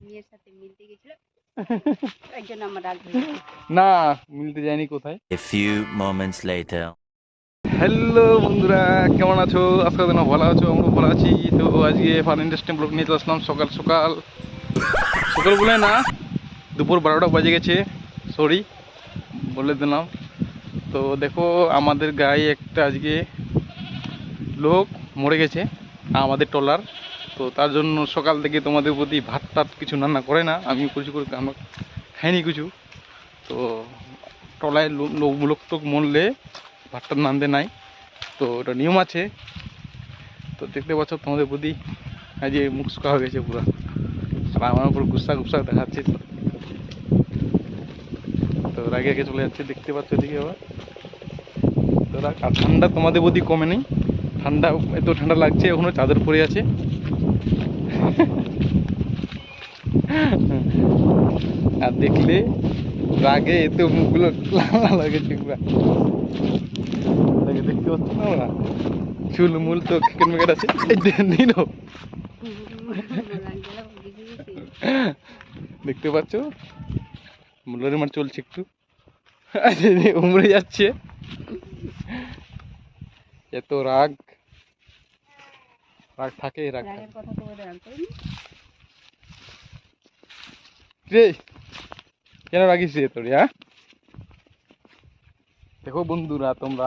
মেয়ের সাথে মিলতে গেছিল। তার জন্য আমার রাগ না মিলতে যায়নি কোথায়? A few moments later. Hello বন্ধুরা কেমন আছো? আজকে দিন ভালো আছো আমরা ভালো আছি। তো আজকে ফান ইন্ডাস্ট্রি ব্লগ নিয়ে চলে আসলাম সকাল সকাল। সকাল বলে না দুপুর বারোটা বাজে গেছে। সরি বলে দিলাম। তো দেখো আমাদের গায়ে একটা আজকে লোক মরে গেছে আমাদের টলার তো তার জন্য সকাল থেকে তোমাদের প্রতি ভাত টাত কিছু রান্না করে না। আমি কিছু করে আমরা খাইনি কিছু। তো টলায় লো- লোক লোক টোক মরলে ভাতটা নামতে নাই। তো ওটা নিয়ম আছে। তো দেখতে পাচ্ছ তোমাদের প্রতি এই মুখ শুকা হয়ে গেছে পুরো। আর আমার উপর গুসা গুসা দেখাচ্ছে। তো রাগে আগে চলে যাচ্ছে, দেখতে পাচ্ছ এদিকে আবার। তো ঠান্ডা তোমাদের প্রতি কমে নেই। ঠান্ডা, এত ঠান্ডা লাগছে, এখনও চাদর পরে আছে। আর দেখলে রাগে এত মুখগুলো লাল লাল হয়ে গেছে দেখতে পাচ্ছ না চুল মুল তো কেন মেকেট আছে। দেখতে পাচ্ছ? মুলের মার চলছে একটু। উমড়ে যাচ্ছে। এত রাগ। রাগ থাকে রাগ রে কেন রাগিস রে তোর হ্যাঁ? দেখো বন্ধুরা তোমরা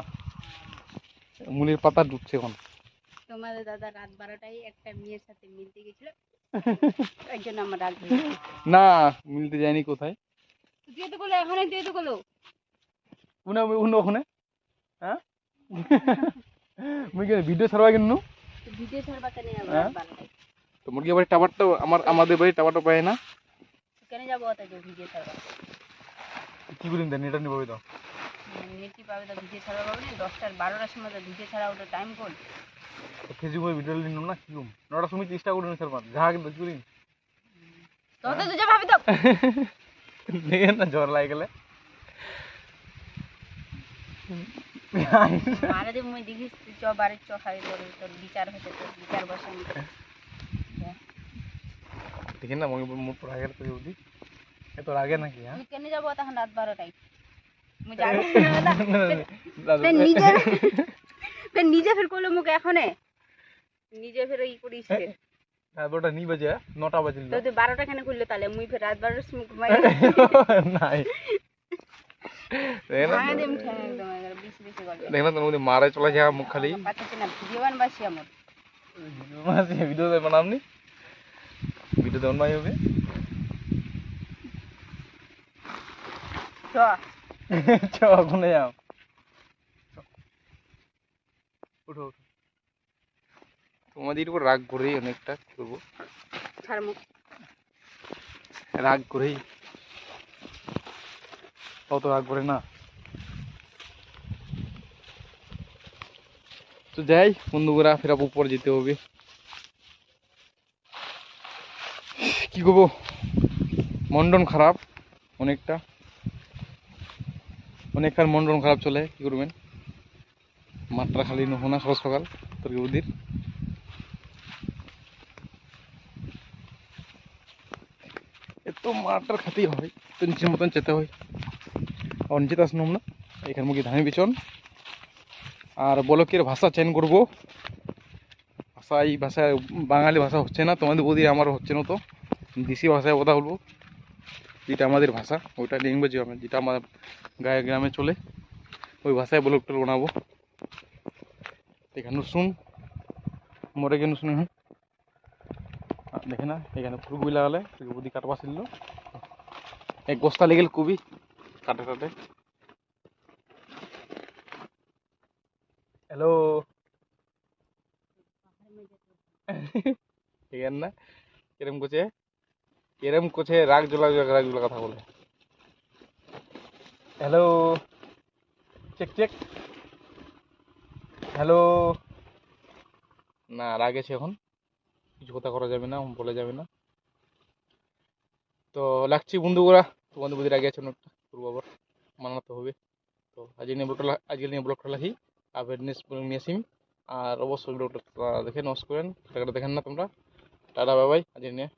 মুনির পাতা ডুবছে এখন। তোমাদের দাদা রাত বারোটায় একটা মেয়ের সাথে মিলতে গেছিল। জন্য আমার রাগ না মিলতে যায়নি কোথায়? তুই তো বলো এখানে তুই তো বলো। উনা উনা ওখানে হ্যাঁ? মুই কেন ভিডিও ছাড়বা কেন? হ্যাঁ? তো মুরগি বাড়ির টাওয়ারটা আমার আমাদের বাড়ির টাওয়ারটা পায় না। কেন যাব অত যে ছাড়বা? কি করিম দেন এটা নিবো তো। পাবে তো ভিডিও ছাড়া পাবে না দশটার বারোটার সময় তো ভিডিও ছাড়া ওটা টাইম কোন ফেসবুকে ভিডিও নিলাম না কিরম? নটার সময় চেষ্টা করুন স্যার মার যা কিন্তু তত তুই ভাবি তো। দেখেন না জ্বর লাগে গেলে। মারা মুই দেখিস চ বাড়ির চ খাই তোর তোর বিচার হতে তোর বিচার বসে আমি না মুখ পড়া গেলে তো যদি এত রাগে নাকি হ্যাঁ? কেন যাব তখন রাত বারোটায়? মুই যাব দাদু তে নিজে তে নিজে ফের করল মুখ এখনে? নিজে ফের ই করিস। তারপরটা নি বাজে নটা বাজিল তো তুই বারোটা কেন করলে তাহলে? মুই ফের রাত বারোটার সময় ঘুমাই নাই। না ভাঙা দিম ঠ্যাং একদম একেবারে বেশি বেশি গল্প দেখেন না তোর মধ্যে মারে চলে যায় মুখ খালি ভিডিও বানবাসি আমার। ভিডিও দেবেন বানাবনি? ভিডিও দেবেন ভাই হবে। চ। চ ওখানে যাও? উঠো উঠো। তোমাদের উপর রাগ করেই অনেকটা করব রাগ করেই। অত রাগ করে না। তো যাই বন্ধুরা ফের উপর যেতে হবে। কি করব? মন্ডন খারাপ, অনেকটা। অনেকখান মন্ডন খারাপ চলে, কি করবেন? মাত্রা খালি নহো না সকাল সকাল, তোর বুদ্ধির? এত মাটার খাতেই হয় তো নিচের মতন যেতে হয়। আর নিচে তো আসলাম না, এখান মুখে ধানের বিচন। আর বলকের ভাষা চেঞ্জ করব। ভাষা এই ভাষায় বাঙালি ভাষা হচ্ছে না, তোমাদের বৌদি আমার হচ্ছে না তো। দেশি ভাষায় কথা বলব। যেটা আমাদের ভাষা, ওইটা ল্যাঙ্গুয়েজ হবে, যেটা আমার গায়ে গ্রামে চলে। ওই ভাষায় ব্লগ টল বানাবো। এখানে শুন। মরে কেন শুনে হ্যাঁ? দেখে না, এখানে ফুলকপি লাগালে, ফুলকপি কাটবা ছিল এক বস্তা লেগেল কবি কাটে কাটে। হ্যালো। ঠিক না, কিরম করছে? কিরম করছে? রাগ জোলা রাগ জোলা কথা বলে। হ্যালো। Check check. হ্যালো। না রাগেছে এখন। কিছু কথা করা যাবে না, বলা যাবে না। তো লাগছি বন্ধুরা তোমাদের বুঝে রাগে আছে অনেকটা করব আবার। মানাতে হবে। তো আজকে নিয়ে ব্লগটা আজকে নিয়ে ব্লগটা রাখি। আবার নেক্সট ব্লগ আর অবশ্যই ভিডিওটা দেখে নষ্ট করেন। টাকাটা দেখেন না তোমরা। টাটা বাবাই বাই। আজকে নিয়ে।